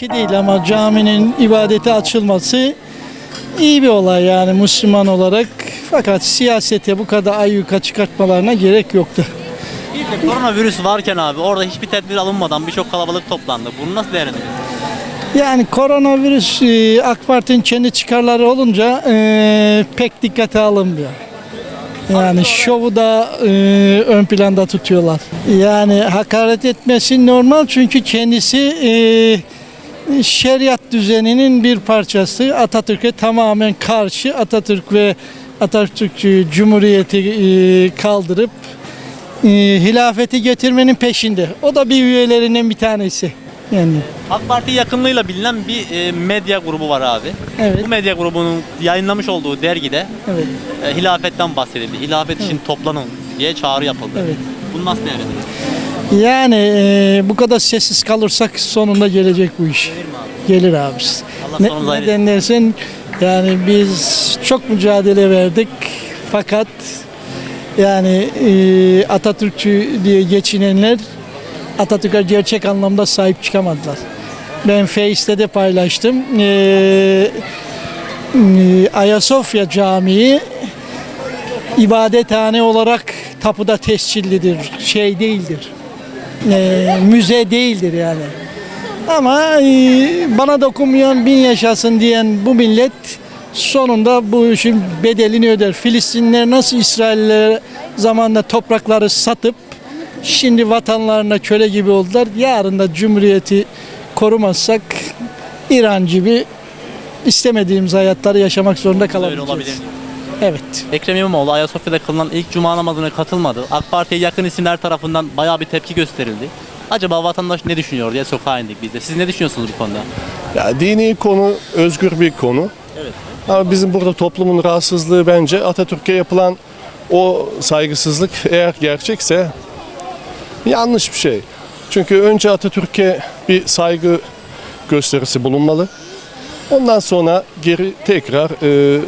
şey değil ama caminin ibadete açılması iyi bir olay yani Müslüman olarak. Fakat siyasete bu kadar ayyuka çıkartmalarına gerek yoktu. Bir de koronavirüs varken abi orada hiçbir tedbir alınmadan birçok kalabalık toplandı. Bunu nasıl değerlendiriyorsunuz? Yani koronavirüs e, AK Parti'nin kendi çıkarları olunca e, pek dikkate alınmıyor. Yani şovu da e, ön planda tutuyorlar. Yani hakaret etmesi normal çünkü kendisi e, şeriat düzeninin bir parçası. Atatürk'e tamamen karşı Atatürk ve Atatürk Cumhuriyeti e, kaldırıp e, hilafeti getirmenin peşinde. O da bir üyelerinden bir tanesi. Yani AK Parti yakınlığıyla bilinen bir e, medya grubu var abi. Evet. Bu medya grubunun yayınlamış olduğu dergide evet. hilafetten bahsedildi. Hilafet için toplanın diye çağrı yapıldı. Evet. Bunu nasıl değerlendiriyorsunuz? Yani e, bu kadar sessiz kalırsak sonunda gelecek bu iş. Gelir abi. Allah Ne, sonumuzu hayır neden dersen yani biz çok mücadele verdik fakat yani e, Atatürkçü diye geçinenler Atatürk'e gerçek anlamda sahip çıkamadılar. Ben Face'te de paylaştım. E, e, Ayasofya Camii ibadethane olarak tapuda tescillidir, şey değildir. E, müze değildir yani. Ama e, bana dokunmayan bin yaşasın diyen bu millet sonunda bu işin bedelini öder. Filistinler nasıl İsraillere zamanında toprakları satıp şimdi vatanlarına köle gibi oldular. Yarın da cumhuriyeti korumazsak İran gibi istemediğimiz hayatları yaşamak zorunda kalabileceğiz. Evet. Ekrem İmamoğlu Ayasofya'da kılınan ilk cuma namazına katılmadı. AK Parti'ye yakın isimler tarafından bayağı bir tepki gösterildi. Acaba vatandaş ne düşünüyor diye sokağa indik biz de. Siz ne düşünüyorsunuz bu konuda? Ya dini konu özgür bir konu. Evet. Ama bizim burada toplumun rahatsızlığı bence Atatürk'e yapılan o saygısızlık eğer gerçekse yanlış bir şey. Çünkü önce Atatürk'e bir saygı gösterisi bulunmalı. Ondan sonra geri tekrar e,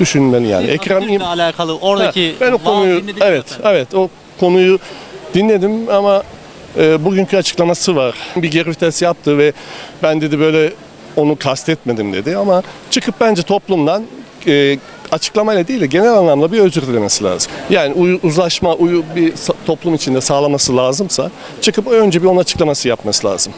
düşünmeli yani. Ekrem İm- alakalı oradaki Ha, ben o konuyu evet efendim? evet o konuyu dinledim ama e, bugünkü açıklaması var. Bir geri vites yaptı ve ben dedi böyle onu kastetmedim dedi ama çıkıp bence toplumdan e, açıklamayla değil de genel anlamda bir özür dilemesi lazım. Yani uyu- uzlaşma uyu bir toplum içinde sağlaması lazımsa çıkıp önce bir onun açıklaması yapması lazım.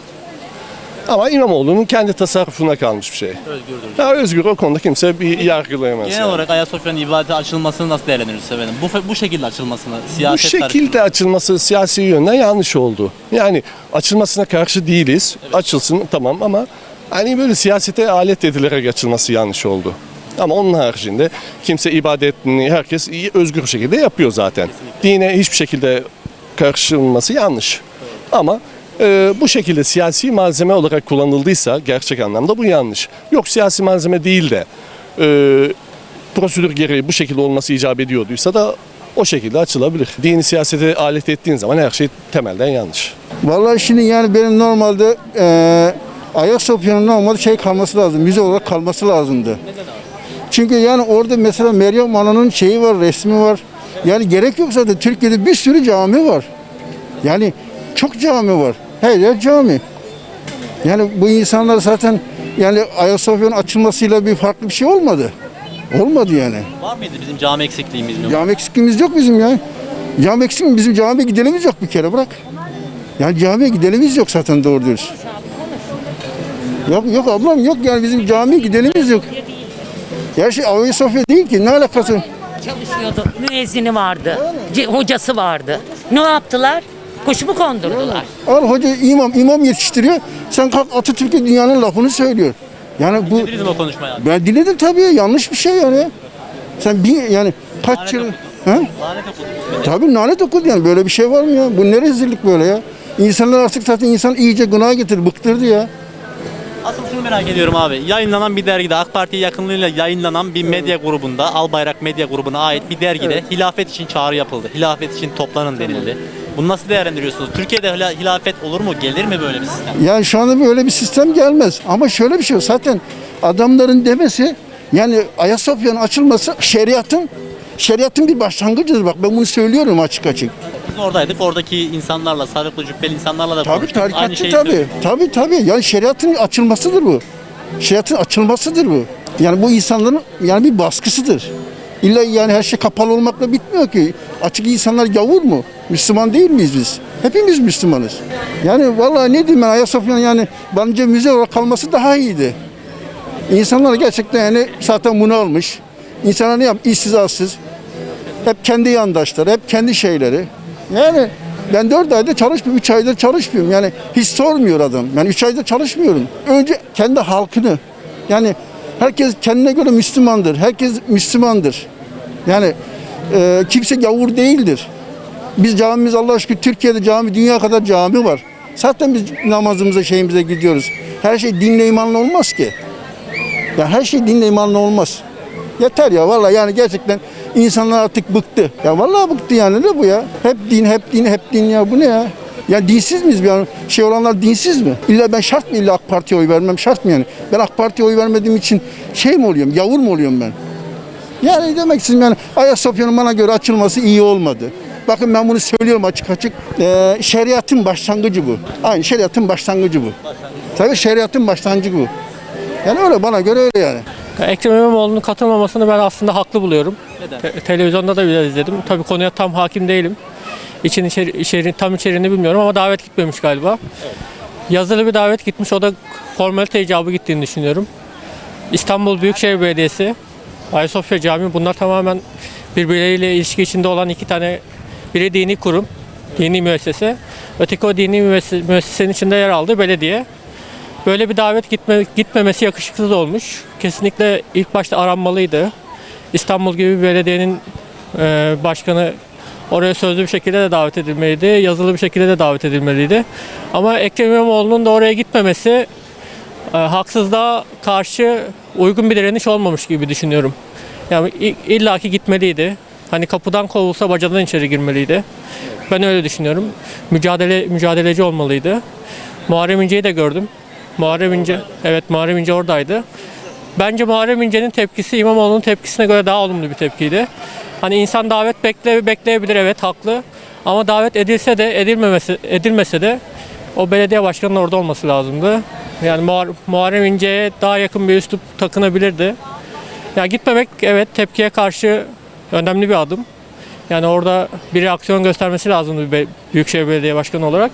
Ama İmamoğlu'nun kendi tasarrufuna kalmış bir şey. Özgürdür. Ya özgür o konuda kimse bir yargılayamaz. Genel yani. olarak Ayasofya'nın ibadete açılmasını nasıl değerlendiriyorsunuz efendim? Bu, bu şekilde açılmasını, Bu siyaset şekilde açılması siyasi yönden yanlış oldu. Yani açılmasına karşı değiliz. Açılsın tamam ama hani böyle siyasete alet edilerek açılması yanlış oldu. Ama onun haricinde kimse ibadetini herkes özgür şekilde yapıyor zaten. Dine hiçbir şekilde karışılması yanlış. Ama e, bu şekilde siyasi malzeme olarak kullanıldıysa gerçek anlamda bu yanlış. Yok siyasi malzeme değil de e, prosedür gereği bu şekilde olması icap ediyorduysa da o şekilde açılabilir. Dini siyasete alet ettiğin zaman her şey temelden yanlış. Vallahi şimdi yani benim normalde eee Ayasofya'nın normalde şey kalması lazım, müze olarak kalması lazımdı. Çünkü yani orada mesela Meryem Ana'nın şeyi var, resmi var. Yani gerek yok zaten Türkiye'de bir sürü cami var. Yani çok cami var. Her yer cami. Yani bu insanlar zaten yani Ayasofya'nın açılmasıyla bir farklı bir şey olmadı. Olmadı yani. Var mıydı bizim cami eksikliğimiz mi? Cami eksikliğimiz yok bizim ya. Cami eksik bizim camiye gidenimiz yok bir kere bırak. Yani camiye gidenimiz yok zaten doğru dürüst. Yok yok ablam yok yani bizim camiye gidenimiz yok. Ya şey Ayasofya değil ki ne alakası? Çalışıyordu. Müezzini vardı. ce- hocası vardı. Ne yaptılar? Kuş mu kondurdular? Al hoca imam imam yetiştiriyor. Sen kalk Atatürk'e dünyanın lafını söylüyor. Yani bu Dinlediniz mi o konuşmayı abi? ben dinledim tabii yanlış bir şey yani. Sen bir yani kaç yıl ha? Lanet okudunuz. Tabii lanet okudu yani böyle bir şey var mı ya? Bu ne rezillik böyle ya? İnsanlar artık zaten insan iyice gına getirdi, bıktırdı ya. Asıl şunu merak ediyorum abi. Yayınlanan bir dergide AK Parti yakınlığıyla yayınlanan bir medya grubunda Albayrak Medya grubuna ait bir dergide hilafet için çağrı yapıldı. Hilafet için toplanın denildi. Bunu nasıl değerlendiriyorsunuz? Türkiye'de hila- hilafet olur mu? Gelir mi böyle bir sistem? Yani şu anda böyle bir sistem gelmez. Ama şöyle bir şey var. Zaten adamların demesi yani Ayasofya'nın açılması şeriatın şeriatın bir başlangıcıdır. Bak ben bunu söylüyorum açık açık. Biz oradaydık. Oradaki insanlarla, sarıklı cübbeli insanlarla da Tabii konuştuk. Aynı tarikatçı şeyi tabii. söylüyor. Tabii tabii. Yani şeriatın açılmasıdır bu. Şeriatın açılmasıdır bu. Yani bu insanların yani bir baskısıdır. İlla yani her şey kapalı olmakla bitmiyor ki. Açık insanlar gavur mu? Müslüman değil miyiz biz? Hepimiz Müslümanız. Yani vallahi ne diyeyim ben Ayasofya'nın yani bence müze olarak kalması daha iyiydi. İnsanlar gerçekten yani zaten bunu almış. İnsanlar ne yap? İşsiz açsız. Hep kendi yandaşları, hep kendi şeyleri. Yani ben 4 ayda çalışmıyorum, 3 aydır çalışmıyorum. Yani hiç sormuyor adam. Ben 3 ayda çalışmıyorum. Önce kendi halkını. Yani herkes kendine göre Müslümandır. Herkes Müslümandır. Yani e, kimse gavur değildir. Biz camimiz Allah aşkına Türkiye'de cami, dünya kadar cami var. Zaten biz namazımıza, şeyimize gidiyoruz. Her şey dinle imanla olmaz ki. Ya her şey dinle imanla olmaz. Yeter ya vallahi yani gerçekten insanlar artık bıktı. Ya vallahi bıktı yani ne bu ya? Hep din, hep din, hep din ya bu ne ya? Ya dinsiz miyiz yani şey olanlar dinsiz mi? İlla ben şart mı illa AK Parti'ye oy vermem şart mı yani? Ben AK Parti'ye oy vermediğim için şey mi oluyorum? Yavur mu oluyorum ben? Yani demek istedim yani Ayasofya'nın bana göre açılması iyi olmadı. Bakın ben bunu söylüyorum açık açık. Ee, şeriatın başlangıcı bu. Aynı şeriatın başlangıcı bu. Tabii şeriatın başlangıcı bu. Yani öyle bana göre öyle yani. Ekrem İmamoğlu'nun katılmamasını ben aslında haklı buluyorum. Te- televizyonda da biraz izledim. Tabii konuya tam hakim değilim. İçin içeri, içeri- tam içeriğini bilmiyorum ama davet gitmemiş galiba. Yazılı bir davet gitmiş. O da formalite icabı gittiğini düşünüyorum. İstanbul Büyükşehir Belediyesi, Ayasofya Camii bunlar tamamen birbirleriyle ilişki içinde olan iki tane biri dini kurum, dini müessese. Öteki o dini müesse- müessesenin içinde yer aldığı belediye. Böyle bir davet gitme, gitmemesi yakışıksız olmuş. Kesinlikle ilk başta aranmalıydı. İstanbul gibi bir belediyenin e, başkanı oraya sözlü bir şekilde de davet edilmeliydi. Yazılı bir şekilde de davet edilmeliydi. Ama Ekrem İmamoğlu'nun da oraya gitmemesi e, haksızlığa karşı uygun bir direniş olmamış gibi düşünüyorum. Yani illaki gitmeliydi. Hani kapıdan kovulsa bacadan içeri girmeliydi. Ben öyle düşünüyorum. Mücadele mücadeleci olmalıydı. Muharrem İnce'yi de gördüm. Muharrem İnce, evet Muharrem İnce oradaydı. Bence Muharrem İnce'nin tepkisi İmamoğlu'nun tepkisine göre daha olumlu bir tepkiydi. Hani insan davet bekle, bekleyebilir evet haklı. Ama davet edilse de edilmemesi edilmese de o belediye başkanının orada olması lazımdı. Yani Muhar- Muharrem İnce'ye daha yakın bir üslup takınabilirdi. Ya gitmemek evet tepkiye karşı önemli bir adım. Yani orada bir reaksiyon göstermesi lazımdı bir Büyükşehir Belediye Başkanı olarak.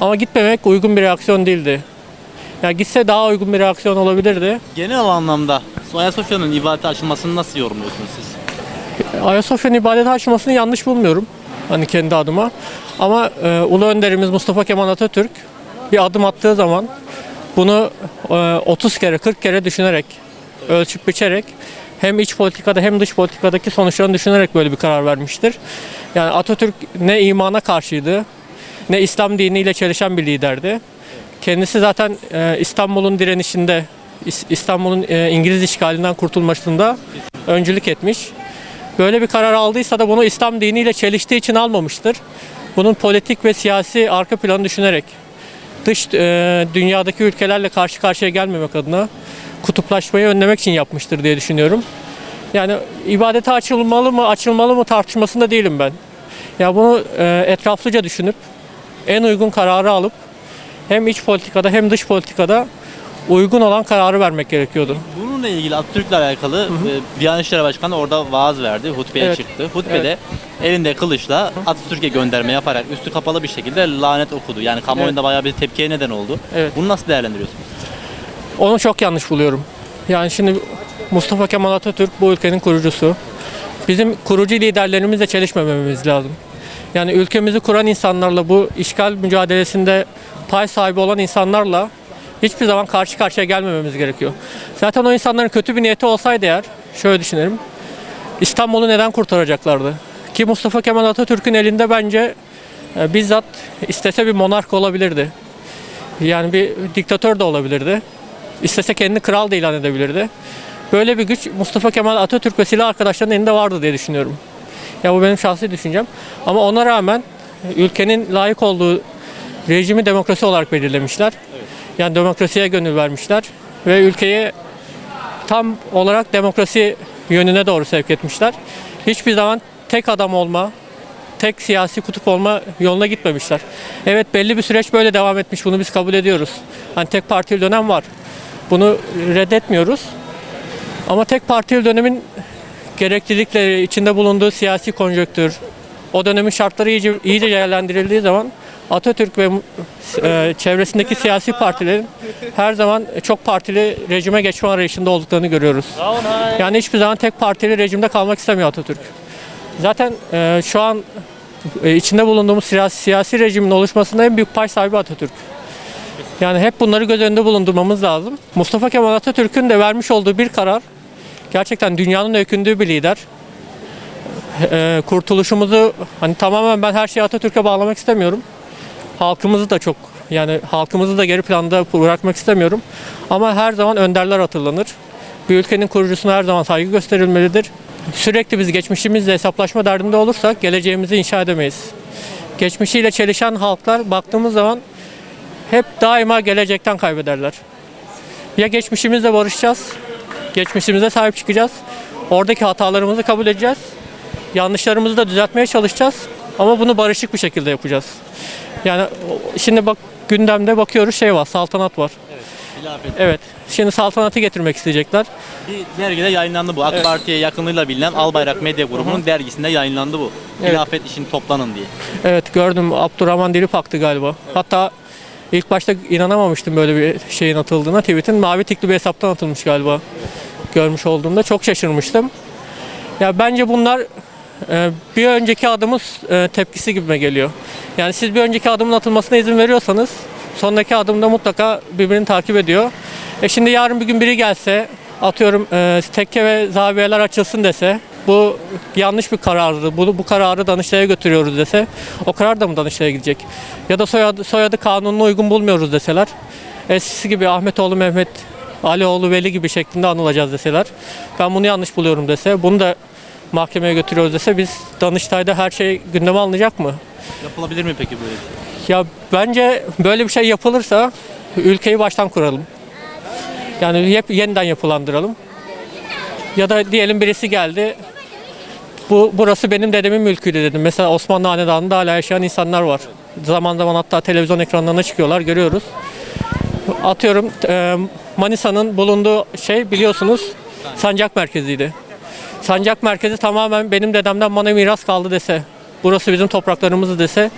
Ama gitmemek uygun bir reaksiyon değildi. Ya gitse daha uygun bir reaksiyon olabilirdi. Genel anlamda Ayasofya'nın ibadete açılmasını nasıl yorumluyorsunuz siz? Ayasofya'nın ibadete açılmasını yanlış bulmuyorum. Hani kendi adıma. Ama e, Ulu Önderimiz Mustafa Kemal Atatürk bir adım attığı zaman bunu e, 30 kere 40 kere düşünerek ölçüp biçerek hem iç politikada hem dış politikadaki sonuçlarını düşünerek böyle bir karar vermiştir. Yani Atatürk ne imana karşıydı ne İslam diniyle çelişen bir liderdi. Kendisi zaten e, İstanbul'un direnişinde, İs- İstanbul'un e, İngiliz işgalinden kurtulmasında öncülük etmiş. Böyle bir karar aldıysa da bunu İslam diniyle çeliştiği için almamıştır. Bunun politik ve siyasi arka planı düşünerek dış e, dünyadaki ülkelerle karşı karşıya gelmemek adına kutuplaşmayı önlemek için yapmıştır diye düşünüyorum. Yani ibadete açılmalı mı, açılmalı mı tartışmasında değilim ben. Ya bunu e, etraflıca düşünüp en uygun kararı alıp hem iç politikada hem dış politikada uygun olan kararı vermek gerekiyordu. Bununla ilgili Atatürk'le alakalı e, Diyanet İşleri Başkanı orada vaaz verdi, hutbeye Evet. çıktı. Hutbede elinde kılıçla Atatürk'e gönderme yaparak üstü kapalı bir şekilde lanet okudu. Yani kamuoyunda bayağı bir tepkiye neden oldu. Evet. Bunu nasıl değerlendiriyorsunuz? Onu çok yanlış buluyorum. Yani şimdi Mustafa Kemal Atatürk bu ülkenin kurucusu. Bizim kurucu liderlerimizle çelişmememiz lazım. Yani ülkemizi kuran insanlarla bu işgal mücadelesinde pay sahibi olan insanlarla hiçbir zaman karşı karşıya gelmememiz gerekiyor. Zaten o insanların kötü bir niyeti olsaydı eğer, şöyle düşünelim. İstanbul'u neden kurtaracaklardı? Ki Mustafa Kemal Atatürk'ün elinde bence e, bizzat istese bir monark olabilirdi. Yani bir diktatör de olabilirdi. İstese kendini kral da ilan edebilirdi. Böyle bir güç Mustafa Kemal Atatürk ve silah arkadaşlarının elinde vardı diye düşünüyorum. Ya bu benim şahsi düşüncem. Ama ona rağmen ülkenin layık olduğu rejimi demokrasi olarak belirlemişler. Yani demokrasiye gönül vermişler ve ülkeyi tam olarak demokrasi yönüne doğru sevk etmişler. Hiçbir zaman tek adam olma, tek siyasi kutup olma yoluna gitmemişler. Evet belli bir süreç böyle devam etmiş. Bunu biz kabul ediyoruz. Hani tek partili dönem var. Bunu reddetmiyoruz. Ama tek partili dönemin gereklilikleri, içinde bulunduğu siyasi konjonktür, o dönemin şartları iyice, iyice değerlendirildiği zaman Atatürk ve e, çevresindeki siyasi partilerin her zaman çok partili rejime geçme arayışında olduklarını görüyoruz. Yani hiçbir zaman tek partili rejimde kalmak istemiyor Atatürk. Zaten e, şu an e, içinde bulunduğumuz siyasi, siyasi rejimin oluşmasında en büyük pay sahibi Atatürk. Yani hep bunları göz önünde bulundurmamız lazım. Mustafa Kemal Atatürk'ün de vermiş olduğu bir karar gerçekten dünyanın öykündüğü bir lider. E, kurtuluşumuzu hani tamamen ben her şeyi Atatürk'e bağlamak istemiyorum. Halkımızı da çok yani halkımızı da geri planda bırakmak istemiyorum. Ama her zaman önderler hatırlanır. Bir ülkenin kurucusuna her zaman saygı gösterilmelidir. Sürekli biz geçmişimizle hesaplaşma derdinde olursak geleceğimizi inşa edemeyiz. Geçmişiyle çelişen halklar baktığımız zaman hep daima gelecekten kaybederler. Ya geçmişimizle barışacağız, geçmişimize sahip çıkacağız. Oradaki hatalarımızı kabul edeceğiz. Yanlışlarımızı da düzeltmeye çalışacağız. Ama bunu barışık bir şekilde yapacağız. Yani şimdi bak gündemde bakıyoruz şey var, saltanat var. Hilafet. Evet. Şimdi saltanatı getirmek isteyecekler. Bir dergide yayınlandı bu. AK Parti'ye yakınlığıyla bilinen Albayrak Medya Grubu'nun dergisinde yayınlandı bu. Evet. Hilafet için toplanın diye. Evet gördüm Abdurrahman Dilipaktı galiba. Hatta ilk başta inanamamıştım böyle bir şeyin atıldığına. Tweet'in mavi tikli bir hesaptan atılmış galiba. Görmüş olduğumda çok şaşırmıştım. Ya bence bunlar bir önceki adımın e, tepkisi gibime geliyor. Yani siz bir önceki adımın atılmasına izin veriyorsanız sonraki adımda mutlaka birbirini takip ediyor. E şimdi yarın bir gün biri gelse atıyorum e, tekke ve zaviyeler açılsın dese bu yanlış bir karardı. Bunu bu kararı Danıştay'a götürüyoruz dese o karar da mı Danıştay'a gidecek? Ya da soyadı, soyadı kanununa uygun bulmuyoruz deseler. Eskisi gibi Ahmetoğlu Mehmet Alioğlu Veli gibi şeklinde anılacağız deseler. Ben bunu yanlış buluyorum dese. Bunu da mahkemeye götürüyoruz dese biz Danıştay'da her şey gündeme alınacak mı? Yapılabilir mi peki böyle bir şey? Ya bence böyle bir şey yapılırsa ülkeyi baştan kuralım. Yani hep yeniden yapılandıralım. Ya da diyelim birisi geldi. Bu burası benim dedemin mülküydü dedim. Mesela Osmanlı Hanedanı'nda hala yaşayan insanlar var. Zaman zaman hatta televizyon ekranlarına çıkıyorlar görüyoruz. Atıyorum e, Manisa'nın bulunduğu şey biliyorsunuz sancak merkeziydi. Sancak merkezi tamamen benim dedemden bana miras kaldı dese, burası bizim topraklarımız dese,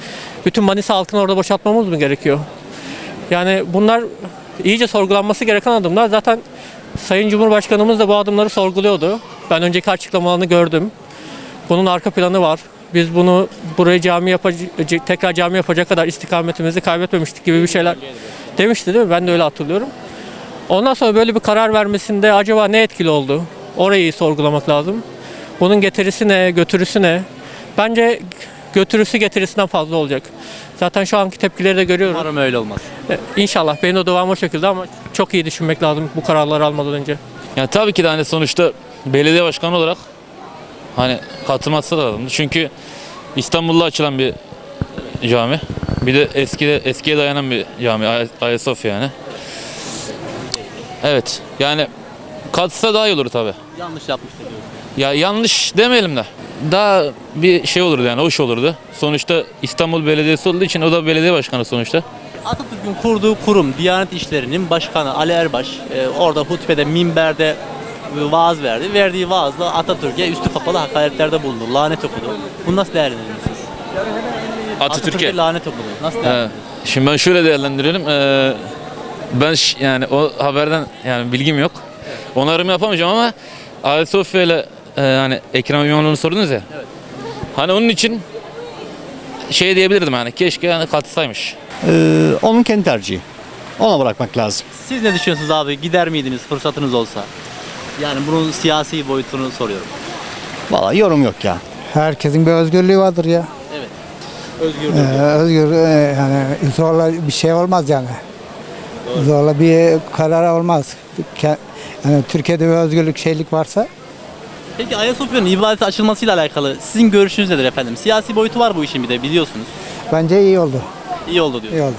bütün Manisa halkını orada boşaltmamız mı gerekiyor? Yani bunlar iyice sorgulanması gereken adımlar. Zaten Sayın Cumhurbaşkanımız da bu adımları sorguluyordu. Ben önceki açıklamalarını gördüm. Bunun arka planı var. Biz bunu burayı cami yapacak, tekrar cami yapacak kadar istikametimizi kaybetmemiştik gibi bir şeyler demişti değil mi? Ben de öyle hatırlıyorum. Ondan sonra böyle bir karar vermesinde acaba ne etkili oldu? Orayı sorgulamak lazım. Bunun getirisi ne, götürüsü ne? Bence götürüsü getirisinden fazla olacak. Zaten şu anki tepkileri de görüyoruz. Umarım öyle olmaz. E, İnşallah benim de duam o şekilde ama çok iyi düşünmek lazım bu kararları almadan önce. Yani tabii ki de hani sonuçta belediye başkanı olarak hani katılması lazımdı. Çünkü İstanbul'da açılan bir cami. Bir de eski eskiye dayanan bir cami. Ay- Ayasofya yani. Evet. Yani katılsa daha iyi olur tabii. Yanlış yapmıştır diyorsun. Ya yanlış demeyelim de. Daha bir şey olurdu yani hoş olurdu. Sonuçta İstanbul Belediyesi olduğu için o da belediye başkanı sonuçta. Atatürk'ün kurduğu kurum Diyanet İşleri'nin başkanı Ali Erbaş e, orada hutbede minberde vaaz verdi. Verdiği vaazda Atatürk'e üstü kapalı hakaretlerde bulundu. Lanet okudu. Bunu nasıl değerlendiriyorsunuz? Atatürk'e. lanet okudu. Nasıl Ee, değerlendiriyorsunuz? şimdi ben şöyle değerlendiriyorum. Ee, ben ş- yani o haberden yani bilgim yok. Onarım yapamayacağım ama Ayasofya ile e, hani Ekrem İmamoğlu'nu sordunuz ya. Hani onun için şey diyebilirdim hani keşke yani katılsaymış. Ee, onun kendi tercihi. Ona bırakmak lazım. Siz ne düşünüyorsunuz abi? Gider miydiniz fırsatınız olsa? Yani bunun siyasi boyutunu soruyorum. Vallahi yorum yok ya. Herkesin bir özgürlüğü vardır ya. Özgür. Ee, özgür e, yani zorla bir şey olmaz yani. Zorla bir karar olmaz. Ke- Yani Türkiye'de bir özgürlük şeylik varsa Peki Ayasofya'nın ibadete açılmasıyla alakalı sizin görüşünüz nedir efendim? Siyasi boyutu var bu işin bir de biliyorsunuz. bence iyi oldu. İyi oldu diyor. İyi oldu.